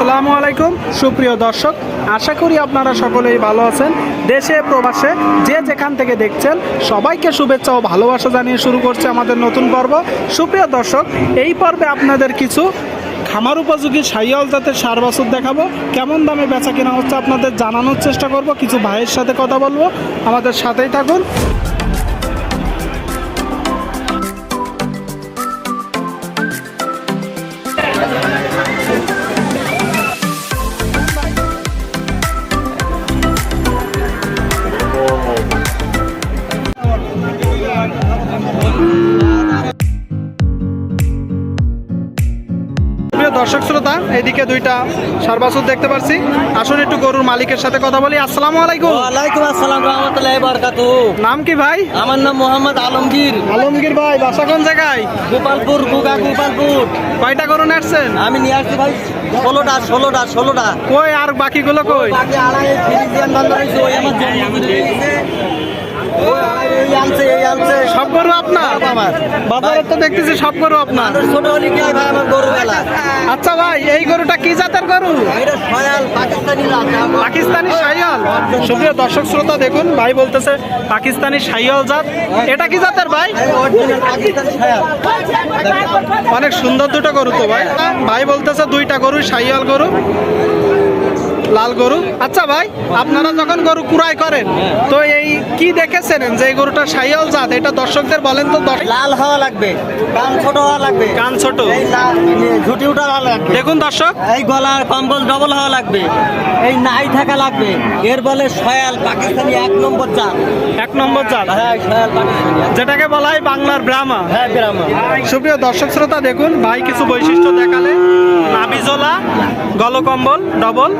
আসসালামু আলাইকুম, সুপ্রিয় দর্শক। আশা করি আপনারা সকলেই ভালো আছেন। দেশে, প্রবাসে যে যেখান থেকে দেখছেন, সবাইকে শুভেচ্ছা ও ভালোবাসা জানিয়ে শুরু করছে আমাদের নতুন পর্ব। সুপ্রিয় দর্শক, এই পর্বে আপনাদের কিছু খামার উপযোগী সাইয়াল জাতের সার বাছুর দেখাবো। কেমন দামে বেচা কেনা হচ্ছে আপনাদের জানানোর চেষ্টা করব। কিছু ভাইয়ের সাথে কথা বলব। আমাদের সাথেই থাকুন। দর্শক শ্রোতা এদিকে দুইটা সার বাছুর দেখতে পাচ্ছি আসুন একটু গরুর মালিকের সাথে কথা বলি। আসসালামু আলাইকুম। ওয়ালাইকুম আসসালাম রহমতুল্লাহ বারকাতু নাম কি ভাই? আমার নাম মোহাম্মদ আলমগীর। আলমগীর ভাই বাসা কোন জায়গায়? গোপালপুর গুগা গোপালপুর। কয়টা গরু নাটছেন আমি নিয়ে আসছি ভাই ষোলোটা ষোলোটা ষোলোটা। কই আর বাকিগুলো কই? বাকি আড়াই ফিলিপিয়ান বান্ধব ওই আমার জন্য আড়াই এই আনছে এই আনছে। গরু আপনার। বাজারে তো দেখতেছি সব গরু আপনার। ছোট হলে কি ভাই আমার গরু বেলা আচ্ছা ভাই এই গরুটা কি জাতের গরু? এটা পাকিস্তানি পাকিস্তানি শাইয়াল। সুপ্রিয় দর্শক শ্রোতা দেখুন ভাই বলতেছে পাকিস্তানি শাইয়াল জাত। এটা কি জাতের ভাই? অনেক সুন্দর দুটো গরু তো ভাই। ভাই বলতেছে দুইটা গরু শাইয়াল গরু। লাল গরু? আচ্ছা ভাই আপনারা যখন গরু কুড়াই করেন তো এই কি দেখেছেন যে এই গরুটা শাইয়াল জাত? এটা দর্শকদের বলেন তো লাল হওয়া লাগবে কান ছোট হওয়া লাগবে। কান ছোট। এই লাল ঝুটি উঠা লাগবে। দেখুন দর্শক। এই গলার কম্বল ডবল হওয়া লাগবে। এই নাই থাকা লাগবে। এর বলে সয়াল পাকিস্তানি এক নম্বর জাত। এক নম্বর জাত। হ্যাঁ সয়াল পাকিস্তানি যেটাকে বলা হয় বাংলার ব্রাহ্মা। হ্যাঁ ব্রাহ্মণ সুপ্রিয় দর্শক শ্রোতা দেখুন ভাই কিছু বৈশিষ্ট্য দেখালে নাবিজোলা গলকম্বল ডবল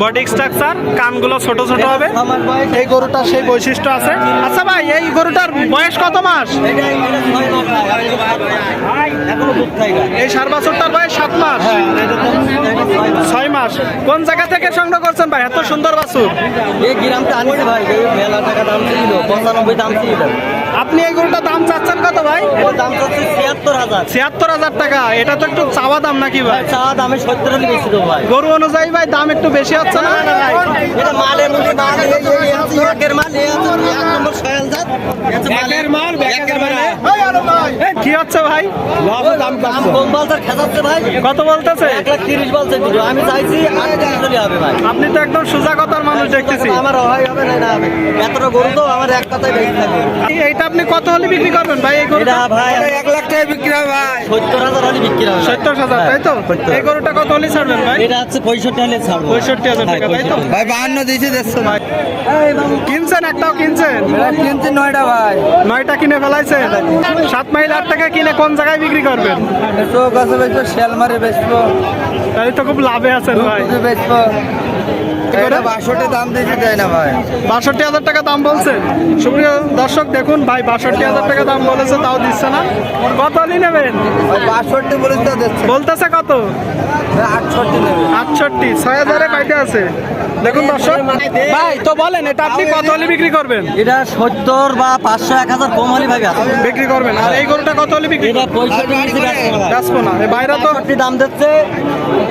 বডি স্ট্রাকচার কানগুলো ছোট ছোট হবে। এই গরুটার সেই বৈশিষ্ট্য আছে। আচ্ছা ভাই এই গরুটার বয়স কত মাস। এই সার বছরটার বয়স সাত মাস। হ্যাঁ, ছয় মাস। কোন জায়গা থেকে সংগ্রহ করছেন ভাই? এত সুন্দর বাছুর। এই গ্রামটা আনিছে ভাই মেলা টাকা দাম ছিল পঁচানব্বই দাম ছিল। আপনি এই গরুটার দাম চাচ্ছেন কত ভাই? দাম চাচ্ছে ছিয়াত্তর হাজার। ছিয়াত্তর হাজার টাকা। এটা তো একটু চাওয়া দাম নাকি ভাই? চাওয়া দামে সত্তর হলে বেশি দেবো ভাই। গরু অনুযায়ী ভাই দাম একটু বেশি হচ্ছে না? এটা মালের মধ্যে মাল একের মাল একের মাল একের মাল। কি হচ্ছে ভাই? কত বলতেছে? এক লাখ তিরিশ বলছে আমি চাইছি আপনি তো একদম সোজা কথার মানুষ দেখতেছি। আমার হয় হবে না না এতটা গরু তো আমার এক কথাই এইটা আপনি কত হলে বিক্রি করবেন ভাই এই গরুটা? ভাই এক লাখ টাকা বিক্রি হবে ভাই। সত্তর হাজার হলে বিক্রি হবে সত্তর হাজার তাই তো। এই গরুটা কত হলে ছাড়বেন ভাই? এটা হচ্ছে পঁয়ষট্টি হলে ছাড়বো। পঁয়ষট্টি হাজার টাকা তাই তো? ভাই বাহান্ন দিয়েছি দেড়শো। ভাই কিনছেন একটাও কিনছেন কিনছি নয়টা ভাই। নয়টা কিনে ফেলাইছেন সাত মাইল আট টাকা কিনে কোন জায়গায় বিক্রি করবেন? চোখ আছে বেচবো তো খুব লাভে আছেন ভাই। বেচবো। বাষট্টি হাজার টাকা দাম সুপ্রিয় দর্শক দেখুন ভাই বাষট্টি হাজার টাকা দাম বলেছে তাও দিচ্ছে না। কত নেবেন? বাষট্টি বলতেছে কত? আটষট্টি আটষট্টি ছয় হাজারে পাইতে আছে। দেখুন দর্শক ভাই তো বলেন এটা আপনি কত হলে বিক্রি করবেন? এটা সত্তর বা পাঁচশো এক হাজার কম হলে আছে বিক্রি করবেন। আর এই গরুটা কত হলে বিক্রি এটা পঁয়ষট্টি বেচবো না। বাইরে তো দাম দিচ্ছে।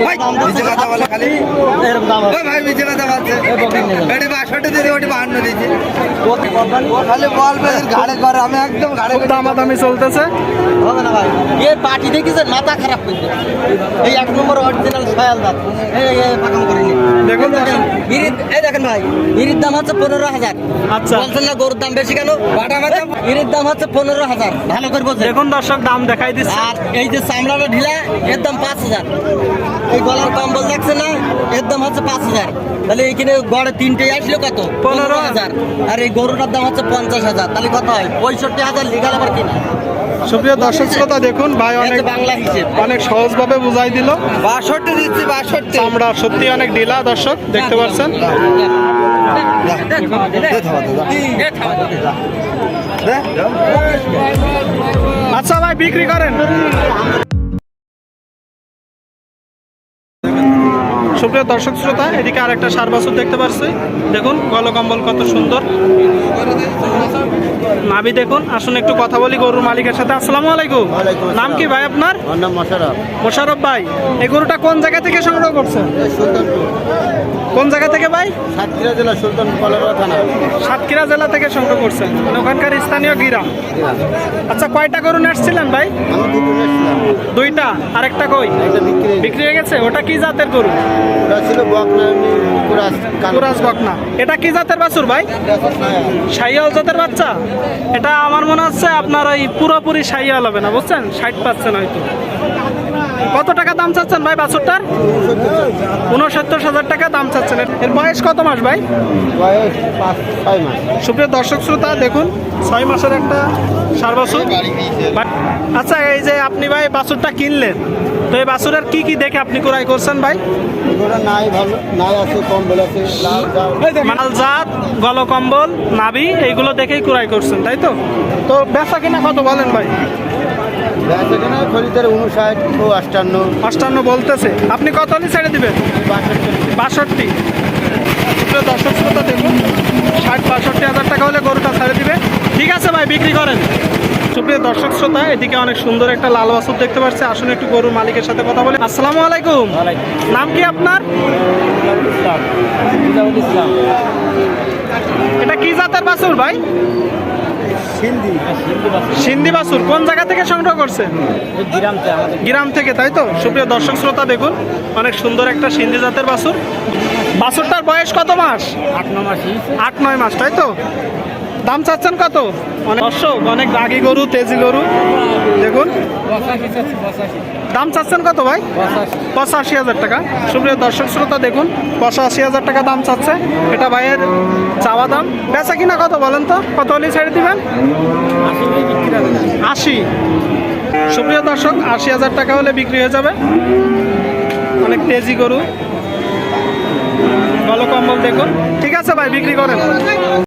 ভাই দামাদামি চলতেছে। হবে না ভাই। এ পার্টি দেখেছেন? মাথা খারাপ এই এক নম্বর অরিজিনাল সয়াল দাঁত। দেখুন ইরিদ এই দেখেন ভাই ইরির দাম হচ্ছে পনেরো হাজার। আচ্ছা। বলছেন না গরুর দাম বেশি কেন? ইরির দাম হচ্ছে পনেরো হাজার। ভালো করে বলছেন দেখুন দর্শক দাম দেখাই দিচ্ছে। আর এই যে চামড়াটা ঢিলা এর দাম পাঁচ হাজার। এই গলার কম্বল দেখছে না? এর দাম হচ্ছে পাঁচ হাজার। তাহলে এইখানে গড়ে তিনটে আসলো কত? পনেরো হাজার। আর এই গরুটার দাম হচ্ছে পঞ্চাশ হাজার। তাহলে কত হয়? পঁয়ষট্টি হাজার লিগাল আবার কিনা? সুপ্রিয় দর্শক শ্রোতা দেখুন ভাই অনেক বাংলা হিসেব। অনেক সহজভাবে বুঝাই দিল। বাষট্টি দিচ্ছি বাষট্টি। আমরা সত্যি অনেক ঢিলা দর্শক দেখতে পাচ্ছেন? আচ্ছা ভাই বিক্রি করেন। সুপ্রিয় দর্শক শ্রোতা এদিকে আরেকটা সার বাছুর দেখতে পাচ্ছি দেখুন গলকম্বল কত সুন্দর। নাবি দেখুন আসুন একটু কথা বলি গরুর মালিকের সাথে। আসসালামু আলাইকুম। নাম কি ভাই আপনার? নাম মোশারফ মোশারফ ভাই এই গরুটা কোন জায়গা থেকে সংগ্রহ করছেন কোন জায়গা থেকে ভাই? সাতক্ষীরা জেলা সুলতানপুর কলেরা থানা। সাতক্ষীরা জেলা থেকে সংগ্রহ করছেন। মানে ওখানকার স্থানীয় গ্রাম। আচ্ছা কয়টা গরু নাচছিলেন ভাই? দুইটা আরেকটা কই? বিক্রি হয়ে গেছে। ওটা কি জাতের গরু? ছিল কুরাজ বকনা। এটা কি জাতের বাছুর ভাই? সাইয়াল জাতের বাচ্চা? এটা আমার মনে হচ্ছে আপনার ওই পুরোপুরি সাইয়াল হবে না বুঝছেন? ষাট পাচ্ছেন হয়তো। কত টাকা দাম চাচ্ছেন ভাই বাছুরটার? উনসত্তর হাজার টাকা দাম চাচ্ছেন। এর- বয়স কত মাস ভাই? সুপ্রিয় দর্শক শ্রোতা দেখুন ছয় মাসের একটা সার বাছুর। আচ্ছা এই যে আপনি ভাই বাছুরটা কিনলেন তো এই বাছুরের কি কি দেখে আপনি ক্রয় করছেন ভাই? নাই ভালো নাই আছে মালজাত গলকম্বল নাভি এইগুলো দেখেই ক্রয় করছেন তাই তো? তো বেচা কিনা কত বলেন ভাই? বেচা কেনা খরিদের উনষাট ও আটান্ন। অষ্টান্ন বলতেছে। আপনি কত হলে ছেড়ে দিবেন? বাষট্টি। দর্শক শ্রোতা দেখুন ষাট বাষট্টি হাজার টাকা হলে গরুটা ছেড়ে দিবে। ঠিক আছে ভাই বিক্রি করেন। সুপ্রিয় দর্শক শ্রোতা এদিকে অনেক সুন্দর একটা লাল বাছুর দেখতে পাচ্ছি। আসুন একটু গরুর মালিকের সাথে কথা বলে। আসসালামু আলাইকুম। নাম কি আপনার? এটা কি জাতের বাছুর ভাই? সিন্ধি। বাসুর কোন জায়গা থেকে সংগ্রহ করছেন গ্রাম থেকে তাই তো? সুপ্রিয় দর্শক শ্রোতা দেখুন। অনেক সুন্দর একটা সিন্ধি জাতের বাসুর বাছুরটার বয়স কত মাস? আট নয় মাস আট নয় মাস তাই তো? দাম চাচ্ছেন কত? অনেক দর্শক, অনেক রাগি গরু, তেজি গরু। দেখুন। দাম চাচ্ছেন কত ভাই? পঁচাশি হাজার টাকা। সুপ্রিয় দর্শক শ্রোতা, দেখুন, পঁচাশি হাজার টাকা দাম চাচ্ছে। এটা ভাইয়ের চাওয়া দাম। বেচা কিনা কত বলেন তো? কত হলে ছেড়ে দিবেন? আশি। সুপ্রিয় দর্শক, আশি হাজার টাকা হলে বিক্রি হয়ে যাবে। অনেক তেজি গরু। ভালো কম্বল, দেখুন। ঠিক আছে ভাই, বিক্রি করেন।